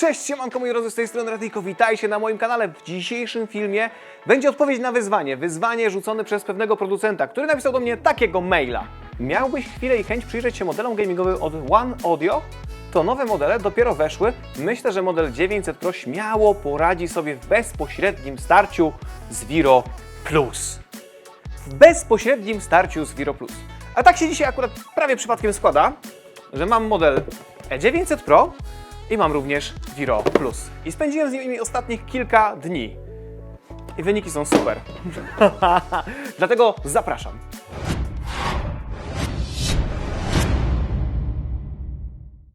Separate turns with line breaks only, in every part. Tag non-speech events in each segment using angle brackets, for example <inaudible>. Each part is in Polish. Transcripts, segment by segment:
Cześć, siemanko moi drodzy, z tej strony Radyjko, witajcie na moim kanale. W dzisiejszym filmie będzie odpowiedź na wyzwanie. Wyzwanie rzucone przez pewnego producenta, który napisał do mnie takiego maila. Miałbyś chwilę i chęć przyjrzeć się modelom gamingowym od One Audio? To nowe modele dopiero weszły. Myślę, że model 900 Pro śmiało poradzi sobie w bezpośrednim starciu z Viro Plus w bezpośrednim starciu z Viro Plus. A tak się dzisiaj akurat prawie przypadkiem składa, że mam model E900 Pro i mam również Viro Plus. I spędziłem z nimi ostatnich kilka dni. I wyniki są super. <laughs> Dlatego zapraszam.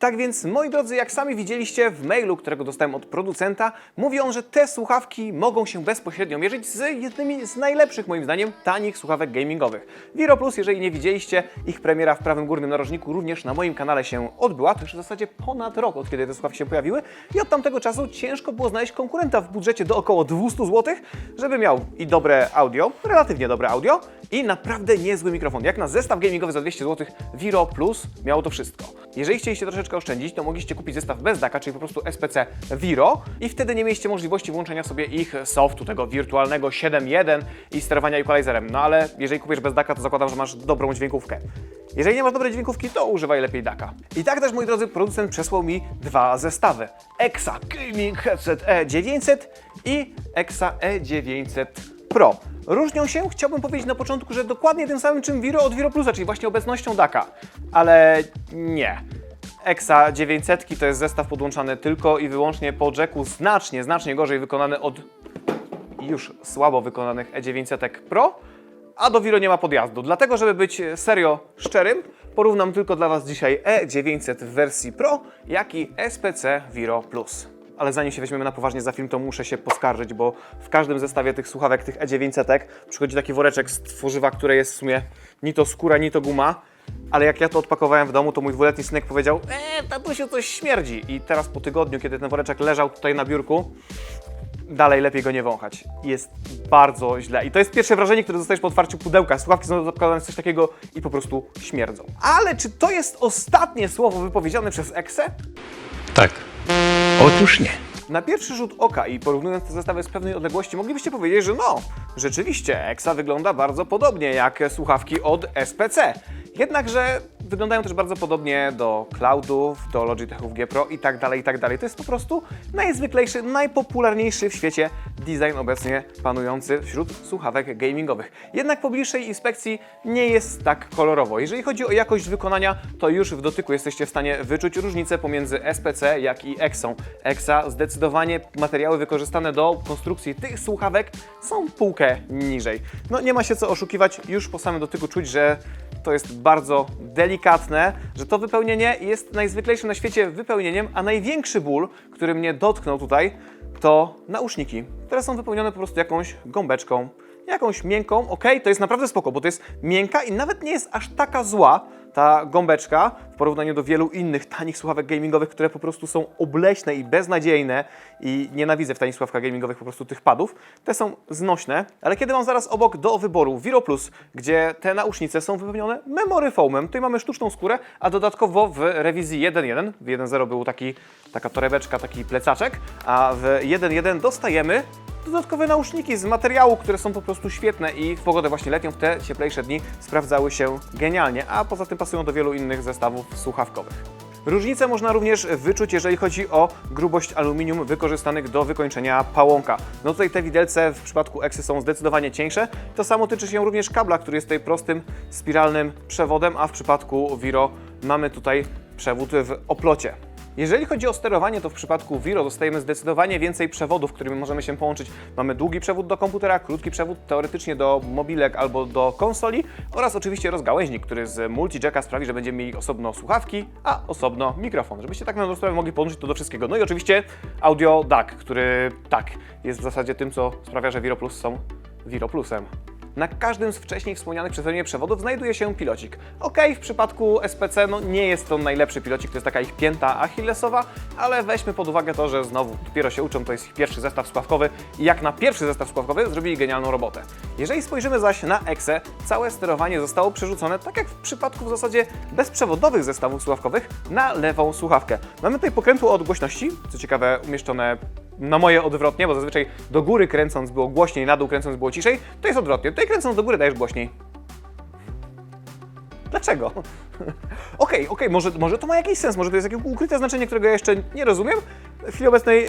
Tak więc, moi drodzy, jak sami widzieliście w mailu, którego dostałem od producenta, mówi on, że te słuchawki mogą się bezpośrednio mierzyć z jednymi z najlepszych, moim zdaniem, tanich słuchawek gamingowych. Viro Plus, jeżeli nie widzieliście, ich premiera w prawym górnym narożniku również na moim kanale się odbyła. To już w zasadzie ponad rok, od kiedy te słuchawki się pojawiły i od tamtego czasu ciężko było znaleźć konkurenta w budżecie do około 200 zł, żeby miał i dobre audio, relatywnie dobre audio i naprawdę niezły mikrofon. Jak na zestaw gamingowy za 200 zł, Viro Plus miało to wszystko. Jeżeli chcieliście troszeczkę oszczędzić, to mogliście kupić zestaw bez DACA, czyli po prostu SPC Viro i wtedy nie mieliście możliwości włączenia sobie ich softu, tego wirtualnego 7.1 i sterowania equalizerem. No ale jeżeli kupisz bez DACA, to zakładam, że masz dobrą dźwiękówkę. Jeżeli nie masz dobrej dźwiękówki, to używaj lepiej DACA. I tak też, moi drodzy, producent przesłał mi dwa zestawy. EXA Gaming Headset E900 i EXA E900 Pro. Różnią się, chciałbym powiedzieć na początku, że dokładnie tym samym czym Viro od Viro Plusa, czyli właśnie obecnością DACA. Ale nie. EXA 900 to jest zestaw podłączany tylko i wyłącznie po jacku, znacznie, znacznie gorzej wykonany od już słabo wykonanych E900 Pro, a do Viro nie ma podjazdu. Dlatego, żeby być serio szczerym, porównam tylko dla Was dzisiaj E900 w wersji Pro, jak i SPC Viro Plus. Ale zanim się weźmiemy na poważnie za film, to muszę się poskarżyć, bo w każdym zestawie tych słuchawek, tych E900 przychodzi taki woreczek z tworzywa, które jest w sumie ni to skóra, ni to guma. Ale jak ja to odpakowałem w domu, to mój dwuletni synek powiedział, eee, tatusiu, coś śmierdzi. I teraz po tygodniu, kiedy ten woreczek leżał tutaj na biurku, dalej lepiej go nie wąchać. Jest bardzo źle. I to jest pierwsze wrażenie, które dostajesz po otwarciu pudełka. Słuchawki są zapakowane w coś takiego i po prostu śmierdzą. Ale czy to jest ostatnie słowo wypowiedziane przez Exe?
Tak. Otóż nie.
Na pierwszy rzut oka i porównując te zestawy z pewnej odległości, moglibyście powiedzieć, że no, rzeczywiście Exa wygląda bardzo podobnie jak słuchawki od SPC. Jednakże wyglądają też bardzo podobnie do cloudów, do Logitechów G Pro i tak dalej, i tak dalej. To jest po prostu najzwyklejszy, najpopularniejszy w świecie design obecnie panujący wśród słuchawek gamingowych. Jednak po bliższej inspekcji nie jest tak kolorowo. Jeżeli chodzi o jakość wykonania, to już w dotyku jesteście w stanie wyczuć różnicę pomiędzy SPC jak i Exą. Exa zdecydowanie materiały wykorzystane do konstrukcji tych słuchawek są półkę niżej. No nie ma się co oszukiwać, już po samym dotyku czuć, że to jest bardzo delikatne, że to wypełnienie jest najzwyklejszym na świecie wypełnieniem, a największy ból, który mnie dotknął tutaj, to nauszniki, które są wypełnione po prostu jakąś gąbeczką, jakąś miękką. Ok, to jest naprawdę spoko, bo to jest miękka i nawet nie jest aż taka zła ta gąbeczka porównaniu do wielu innych tanich słuchawek gamingowych, które po prostu są obleśne i beznadziejne i nienawidzę w tanich słuchawkach gamingowych po prostu tych padów. Te są znośne, ale kiedy mam zaraz obok do wyboru Viro Plus, gdzie te nausznice są wypełnione memory foamem, tutaj mamy sztuczną skórę, a dodatkowo w rewizji 1.1, w 1.0 był taki, taka torebeczka, taki plecaczek, a w 1.1 dostajemy dodatkowe nauszniki z materiału, które są po prostu świetne i w pogodę właśnie letnią, w te cieplejsze dni sprawdzały się genialnie, a poza tym pasują do wielu innych zestawów słuchawkowych. Różnicę można również wyczuć, jeżeli chodzi o grubość aluminium wykorzystanych do wykończenia pałąka. No tutaj te widelce w przypadku Exy są zdecydowanie cieńsze. To samo tyczy się również kabla, który jest tutaj prostym, spiralnym przewodem, a w przypadku Viro mamy tutaj przewód w oplocie. Jeżeli chodzi o sterowanie, to w przypadku Viro dostajemy zdecydowanie więcej przewodów, którymi możemy się połączyć. Mamy długi przewód do komputera, krótki przewód teoretycznie do mobilek albo do konsoli oraz oczywiście rozgałęźnik, który z multijacka sprawi, że będziemy mieli osobno słuchawki, a osobno mikrofon, żebyście tak na dobrą mogli połączyć to do wszystkiego. No i oczywiście audio DAC, który tak, jest w zasadzie tym, co sprawia, że Viro Plus są Viro Plusem. Na każdym z wcześniej wspomnianych przeze mnie przewodów znajduje się pilocik. Ok, w przypadku SPC no, nie jest to najlepszy pilocik, to jest taka ich pięta achillesowa, ale weźmy pod uwagę to, że znowu dopiero się uczą, to jest ich pierwszy zestaw spławkowy i jak na pierwszy zestaw spławkowy zrobili genialną robotę. Jeżeli spojrzymy zaś na EXE, całe sterowanie zostało przerzucone, tak jak w przypadku w zasadzie bezprzewodowych zestawów słuchawkowych, na lewą słuchawkę. Mamy tutaj pokrętło od głośności, co ciekawe umieszczone na moje odwrotnie, bo zazwyczaj do góry kręcąc było głośniej, na dół kręcąc było ciszej. To jest odwrotnie. Tutaj kręcąc do góry dajesz głośniej. Dlaczego? <laughs> Okej, okej, może, może to ma jakiś sens, może to jest jakieś ukryte znaczenie, którego ja jeszcze nie rozumiem. W chwili obecnej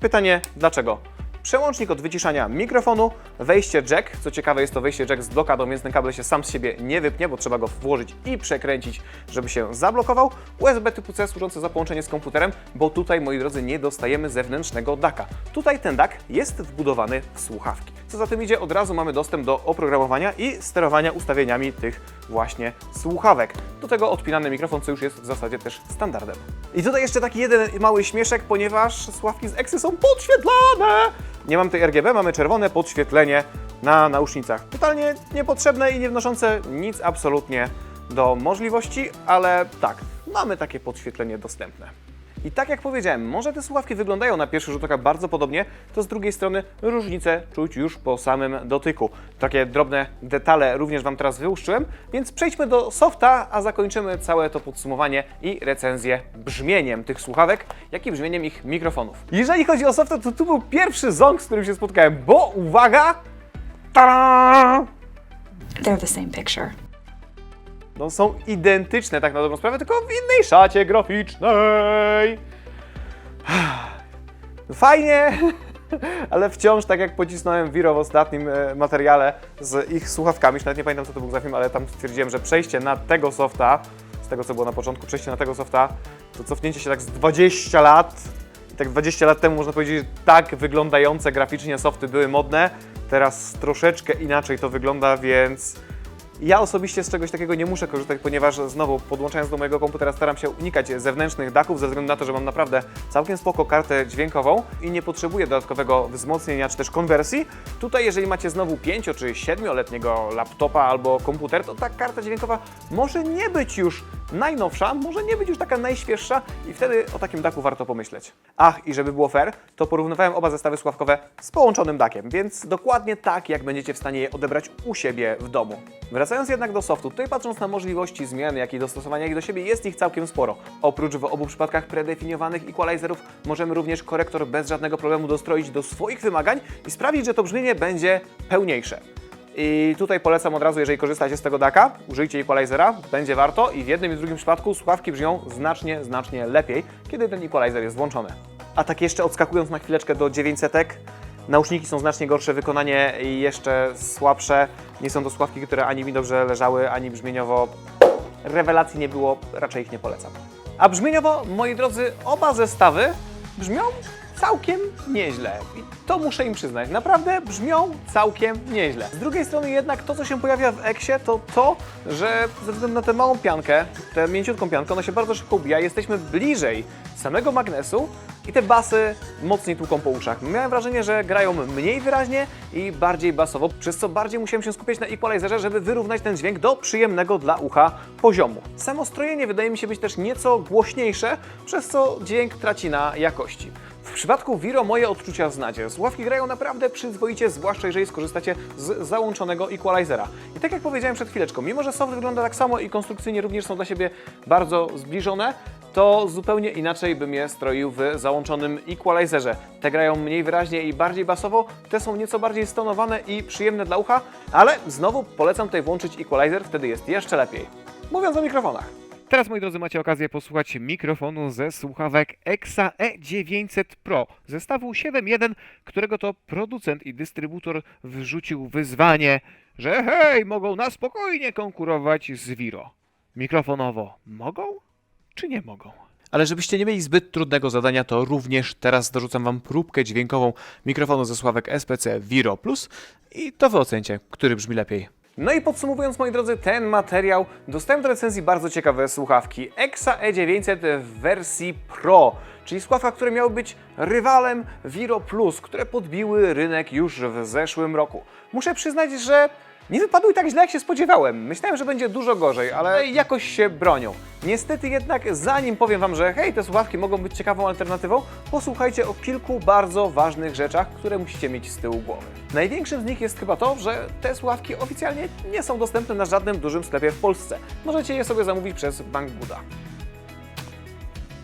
pytanie, dlaczego? Przełącznik od wyciszania mikrofonu, wejście jack, co ciekawe jest to wejście jack z blokadą, więc ten kabel się sam z siebie nie wypnie, bo trzeba go włożyć i przekręcić, żeby się zablokował. USB typu C służące za połączenie z komputerem, bo tutaj, moi drodzy, nie dostajemy zewnętrznego DAC-a. Tutaj ten DAC jest wbudowany w słuchawki. Co za tym idzie, od razu mamy dostęp do oprogramowania i sterowania ustawieniami tych właśnie słuchawek. Do tego odpinany mikrofon, co już jest w zasadzie też standardem. I tutaj jeszcze taki jeden mały śmieszek, ponieważ słuchawki z Exy są podświetlane! Nie mamy tej RGB, mamy czerwone podświetlenie na nausznicach. Totalnie niepotrzebne i nie wnoszące nic absolutnie do możliwości, ale tak, mamy takie podświetlenie dostępne. I tak jak powiedziałem, może te słuchawki wyglądają na pierwszy rzut oka bardzo podobnie, to z drugiej strony różnice czuć już po samym dotyku. Takie drobne detale również Wam teraz wyłuszczyłem, więc przejdźmy do softa, a zakończymy całe to podsumowanie i recenzję brzmieniem tych słuchawek, jak i brzmieniem ich mikrofonów. Jeżeli chodzi o softa, to tu był pierwszy ząg, z którym się spotkałem, bo uwaga! Ta-da!
They're the same picture.
No są identyczne tak na dobrą sprawę, tylko w innej szacie graficznej. <sighs> Fajnie, <laughs> ale wciąż tak jak pocisnąłem Viro w ostatnim e, materiale z ich słuchawkami, już nawet nie pamiętam co to był za film, ale tam stwierdziłem, że przejście na tego softa, z tego co było na początku, przejście na tego softa, to cofnięcie się tak z 20 lat, tak 20 lat temu można powiedzieć, że tak wyglądające graficznie softy były modne, teraz troszeczkę inaczej to wygląda, więc ja osobiście z czegoś takiego nie muszę korzystać, ponieważ znowu podłączając do mojego komputera staram się unikać zewnętrznych daków ze względu na to, że mam naprawdę całkiem spoko kartę dźwiękową i nie potrzebuję dodatkowego wzmocnienia czy też konwersji. Tutaj jeżeli macie znowu 5 czy 7-letniego laptopa albo komputer, to ta karta dźwiękowa może nie być już najnowsza, może nie być już taka najświeższa i wtedy o takim daku warto pomyśleć. Ach, i żeby było fair, to porównywałem oba zestawy słuchawkowe z połączonym dakiem, więc dokładnie tak, jak będziecie w stanie je odebrać u siebie w domu. Wracając jednak do softu, tutaj patrząc na możliwości zmian, jak i dostosowania ich do siebie, jest ich całkiem sporo. Oprócz w obu przypadkach predefiniowanych equalizerów, możemy również korektor bez żadnego problemu dostroić do swoich wymagań i sprawić, że to brzmienie będzie pełniejsze. I tutaj polecam od razu, jeżeli korzystacie z tego DAC'a, użyjcie equalizera, będzie warto i w jednym i w drugim przypadku słuchawki brzmią znacznie, znacznie lepiej, kiedy ten equalizer jest włączony. A tak jeszcze odskakując na chwileczkę do 900, Nauszniki są znacznie gorsze, wykonanie jeszcze słabsze. Nie są to słuchawki, które ani mi dobrze leżały, ani brzmieniowo rewelacji nie było, raczej ich nie polecam. A brzmieniowo, moi drodzy, oba zestawy brzmią całkiem nieźle. I to muszę im przyznać. Naprawdę brzmią całkiem nieźle. Z drugiej strony jednak to, co się pojawia w Eksie, to to, że ze względu na tę małą piankę, tę mięciutką piankę, ona się bardzo szybko ubija, jesteśmy bliżej samego magnesu i te basy mocniej tłuką po uszach. Miałem wrażenie, że grają mniej wyraźnie i bardziej basowo, przez co bardziej musiałem się skupiać na equalizerze, żeby wyrównać ten dźwięk do przyjemnego dla ucha poziomu. Samo strojenie wydaje mi się być też nieco głośniejsze, przez co dźwięk traci na jakości. W przypadku Viro moje odczucia znacie. Słuchawki grają naprawdę przyzwoicie, zwłaszcza jeżeli skorzystacie z załączonego equalizera. I tak jak powiedziałem przed chwileczką, mimo że soft wygląda tak samo i konstrukcyjnie również są dla siebie bardzo zbliżone, to zupełnie inaczej bym je stroił w załączonym equalizerze. Te grają mniej wyraźnie i bardziej basowo, te są nieco bardziej stonowane i przyjemne dla ucha, ale znowu polecam tutaj włączyć equalizer, wtedy jest jeszcze lepiej. Mówiąc o mikrofonach. Teraz, moi drodzy, macie okazję posłuchać mikrofonu ze słuchawek EXA E900 Pro zestawu 7.1, którego to producent i dystrybutor wrzucił wyzwanie, że hej, mogą na spokojnie konkurować z Viro. Mikrofonowo mogą czy nie mogą? Ale żebyście nie mieli zbyt trudnego zadania, to również teraz dorzucam Wam próbkę dźwiękową mikrofonu ze sławek SPC Viro Plus i to Wy ocencie, który brzmi lepiej. No i podsumowując, moi drodzy, ten materiał, dostałem do recenzji bardzo ciekawe słuchawki EXA E900 w wersji Pro, czyli słuchawka, które miały być rywalem Viro Plus, które podbiły rynek już w zeszłym roku. Muszę przyznać, że Nie wypadły tak źle, jak się spodziewałem. Myślałem, że będzie dużo gorzej, ale jakoś się bronią. Niestety jednak, zanim powiem Wam, że hej, te słuchawki mogą być ciekawą alternatywą, posłuchajcie o kilku bardzo ważnych rzeczach, które musicie mieć z tyłu głowy. Największym z nich jest chyba to, że te słuchawki oficjalnie nie są dostępne na żadnym dużym sklepie w Polsce. Możecie je sobie zamówić przez Bank Buda.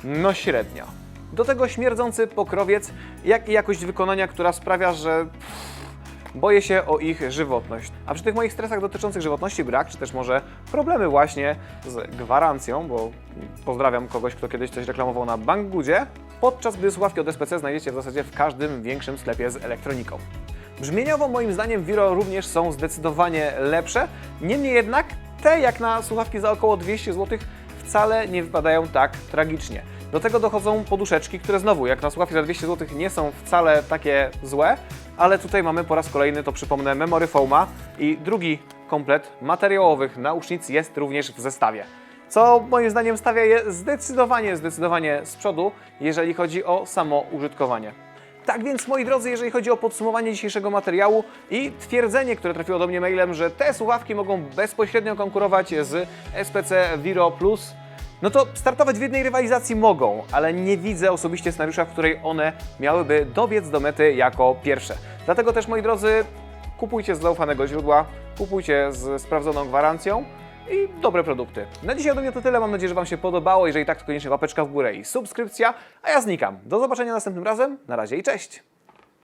No średnio. Do tego śmierdzący pokrowiec, jak i jakość wykonania, która sprawia, że boję się o ich żywotność. A przy tych moich stresach dotyczących żywotności brak, czy też może problemy właśnie z gwarancją, bo pozdrawiam kogoś, kto kiedyś coś reklamował na Banggoodzie, podczas gdy słuchawki od SPC znajdziecie w zasadzie w każdym większym sklepie z elektroniką. Brzmieniowo moim zdaniem Viro również są zdecydowanie lepsze, niemniej jednak te jak na słuchawki za około 200 zł wcale nie wypadają tak tragicznie. Do tego dochodzą poduszeczki, które znowu, jak na słuchawki za 200 zł, nie są wcale takie złe, ale tutaj mamy po raz kolejny, to przypomnę, Memory Foama i drugi komplet materiałowych nausznic jest również w zestawie. Co moim zdaniem stawia je zdecydowanie, zdecydowanie z przodu, jeżeli chodzi o samo użytkowanie. Tak więc, moi drodzy, jeżeli chodzi o podsumowanie dzisiejszego materiału i twierdzenie, które trafiło do mnie mailem, że te słuchawki mogą bezpośrednio konkurować z SPC Viro Plus, no to startować w jednej rywalizacji mogą, ale nie widzę osobiście scenariusza, w której one miałyby dobiec do mety jako pierwsze. Dlatego też, moi drodzy, kupujcie z zaufanego źródła, kupujcie z sprawdzoną gwarancją i dobre produkty. Na dzisiaj ode mnie to tyle. Mam nadzieję, że Wam się podobało. Jeżeli tak, to koniecznie łapeczka w górę i subskrypcja. A ja znikam. Do zobaczenia następnym razem. Na razie i cześć!